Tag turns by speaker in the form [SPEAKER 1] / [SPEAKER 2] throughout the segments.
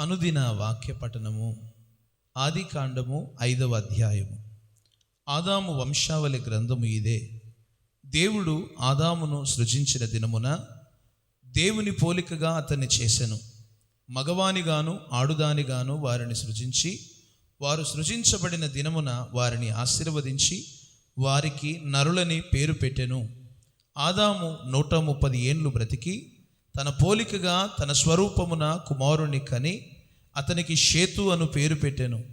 [SPEAKER 1] అనుదిన వాక్య పఠనము ఆది కాండము ఐదవ అధ్యాయము. ఆదాము వంశావళి గ్రంథము ఇదే. దేవుడు ఆదామును సృజించిన దినమున దేవుని పోలికగా అతన్ని చేసెను. మగవానిగాను ఆడుదానిగాను వారిని సృజించి వారు సృజించబడిన దినమున వారిని ఆశీర్వదించి వారికి నరులని పేరు పెట్టెను. ఆదాము నూట ముప్పది ఏండ్లు బ్రతికి తన పోలికగా తన స్వరూపమున కుమారుణ్ణి కని అతనికి షేతు అను పేరు పెట్టెను.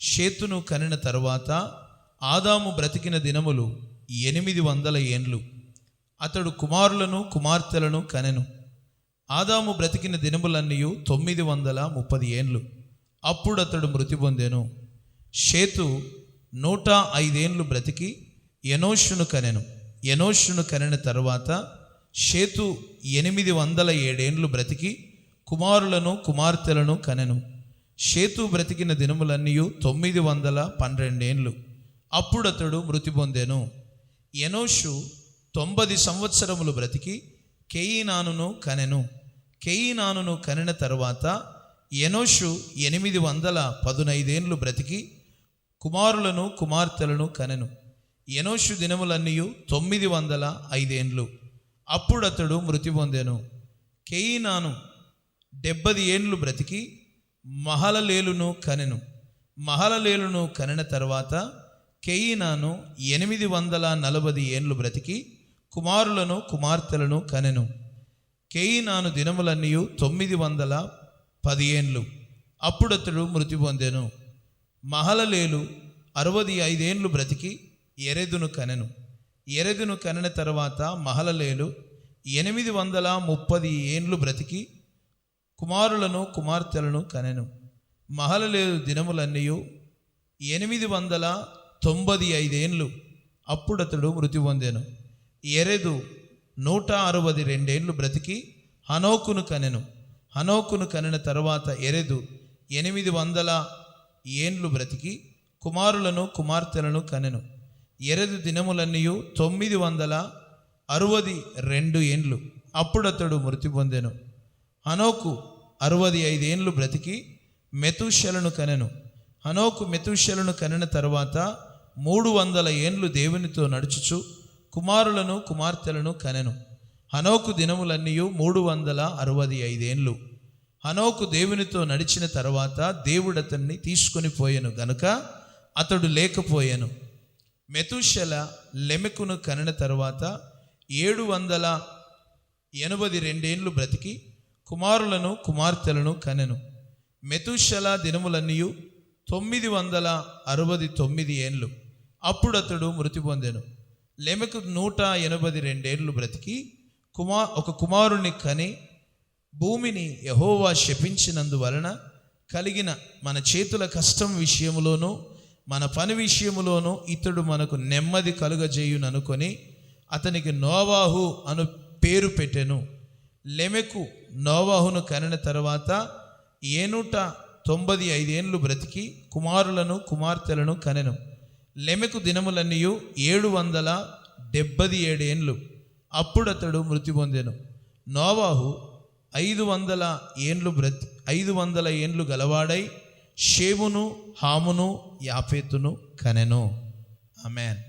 [SPEAKER 1] షేతును కనిన తరువాత ఆదాము బ్రతికిన దినములు ఎనిమిది వందల ఏండ్లు. అతడు కుమారులను కుమార్తెలను కనెను. ఆదాము బ్రతికిన దినములన్నీ తొమ్మిది వందల ముప్పది ఏండ్లు. అప్పుడు అతడు మృతి పొందెను. షేతు నూట ఐదేండ్లు బ్రతికి ఎనోషును కనెను. ఎనోషును కనిన తరువాత షేతు ఎనిమిది వందల ఏడేండ్లు బ్రతికి కుమారులను కుమార్తెలను కనెను. షేతు బ్రతికిన దినములన్నీ తొమ్మిది వందల పన్నెండేండ్లు. అప్పుడు అతడు మృతి పొందెను. ఎనోషు తొంభది సంవత్సరములు బ్రతికి కెయినానును కనెను. కేయినానును కనిన తరువాత ఎనోషు ఎనిమిది వందల పదునైదేండ్లు బ్రతికి కుమారులను కుమార్తెలను కనెను. ఎనోషు దినములన్నీ తొమ్మిది వందల ఐదేండ్లు. అప్పుడు అతడు మృతి పొందెను. కేయినాను డెబ్బది ఏండ్లు బ్రతికి మహలలేలును కనెను. మహలలేలును కనిన తర్వాత కేయినాను ఎనిమిది వందల నలభై ఏండ్లు బ్రతికి కుమారులను కుమార్తెలను కనెను. కేయినాను దినములన్నీ తొమ్మిది వందల పదిహేండ్లు అప్పుడు అతడు మృతి పొందెను. మహలలేలు అరవది ఐదేండ్లు బ్రతికి ఎరెదును కనెను. ఎరగును కనిన తర్వాత మహలలేలు ఎనిమిది వందల ముప్పది ఏండ్లు బ్రతికి కుమారులను కుమార్తెలను కనెను. మహలలేలు దినములన్నీ ఎనిమిది వందల తొంభది ఐదేండ్లు అప్పుడతడు మృతి పొందెను. ఎరెదు నూట అరవది రెండేండ్లు బ్రతికి హనోకును కనెను. హనోకును కనిన తర్వాత ఎరెదు ఎనిమిది వందల ఏండ్లు బ్రతికి కుమారులను కుమార్తెలను కనెను. ఎరదు దినములన్నీ తొమ్మిది వందల అరవది రెండు ఏండ్లు. అప్పుడతడు మృతి పొందెను. హనోకు అరవది ఐదేండ్లు బ్రతికి మెతుషలను కనెను. హనోకు మెతుషలను కనిన తరువాత మూడు వందల ఏండ్లు దేవునితో నడుచుచు కుమారులను కుమార్తెలను కనెను. హనోకు దినములన్నీ మూడు వందల అరవది ఐదేండ్లు హనోకు దేవునితో నడిచిన తర్వాత దేవుడు అతన్ని తీసుకొని పోయెను గనుక అతడు లేకపోయాను. మెతుషల లెమెకును కనిన తర్వాత ఏడు వందల ఎనభై రెండేండ్లు బ్రతికి కుమారులను కుమార్తెలను కనెను. మెతుషల దినములన్నీ తొమ్మిది వందల అరవది తొమ్మిది ఏండ్లు. అప్పుడు అతడు మృతి పొందెను. లెమెకు నూట ఎనభై రెండేండ్లు బ్రతికి కుమా ఒక కుమారుని కని భూమిని యహోవా శపించినందువలన కలిగిన మన చేతుల కష్టం విషయంలోనూ మన పని విషయంలోనూ ఇతడు మనకు నెమ్మది కలుగజేయుననుకొని అతనికి నోవాహు అను పేరు పెట్టెను. లెమెకు నోవాహును కనిన తర్వాత ఏనూట తొంభై ఐదేండ్లు బ్రతికి కుమారులను కుమార్తెలను కనెను. లెమెకు దినములన్నీ ఏడు వందల డెబ్బది ఏడేండ్లు. అప్పుడు అతడు మృతి పొందెను. నోవాహు ఐదు వందల ఏండ్లు బ్రతి ఐదు వందల ఏండ్లు గలవాడై షేవును హామును యాఫేతును కనెను. అమెన్